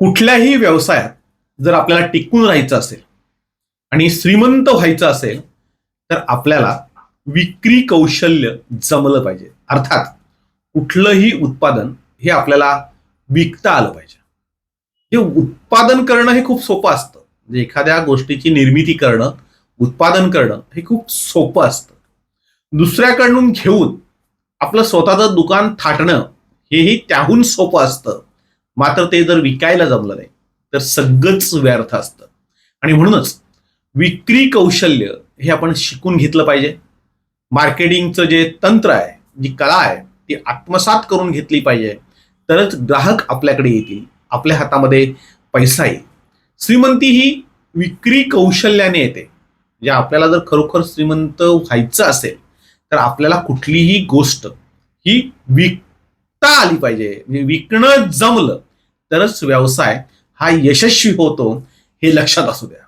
कुठल्याही व्यवसायात जर आपल्याला टिकून राहायचं असेल आणि श्रीमंत व्हायचं असेल तर आपल्याला विक्री कौशल्य जमलं पाहिजे. अर्थात कुठलंही उत्पादन हे आपल्याला विकता आलं पाहिजे. हे उत्पादन करणं हे खूप सोपं असतं. म्हणजे एखाद्या गोष्टीची निर्मिती करणं उत्पादन करणं हे खूप सोपं असतं. दुसऱ्याकडून घेऊन आपलं स्वतःचं दुकान थाटणं हेही त्याहून सोपं असतं. मात्र ते जर विकायला जमलं नाही तर सगळंच व्यर्थ असतं. आणि म्हणूनच विक्री कौशल्य हे आपण शिकून घेतलं पाहिजे. मार्केटिंगचं जे तंत्र आहे जी कला आहे ती आत्मसात करून घेतली पाहिजे. तरच ग्राहक आपल्याकडे येतील आपल्या हातामध्ये पैसा येईल. श्रीमंती ही विक्री कौशल्याने येते. म्हणजे आपल्याला जर खरोखर श्रीमंत व्हायचं असेल तर आपल्याला कुठलीही गोष्ट ही विकता आली पाहिजे. म्हणजे विकणं जमलं तरच व्यवसाय हा यशस्वी होतो हे लक्षात असू द्या.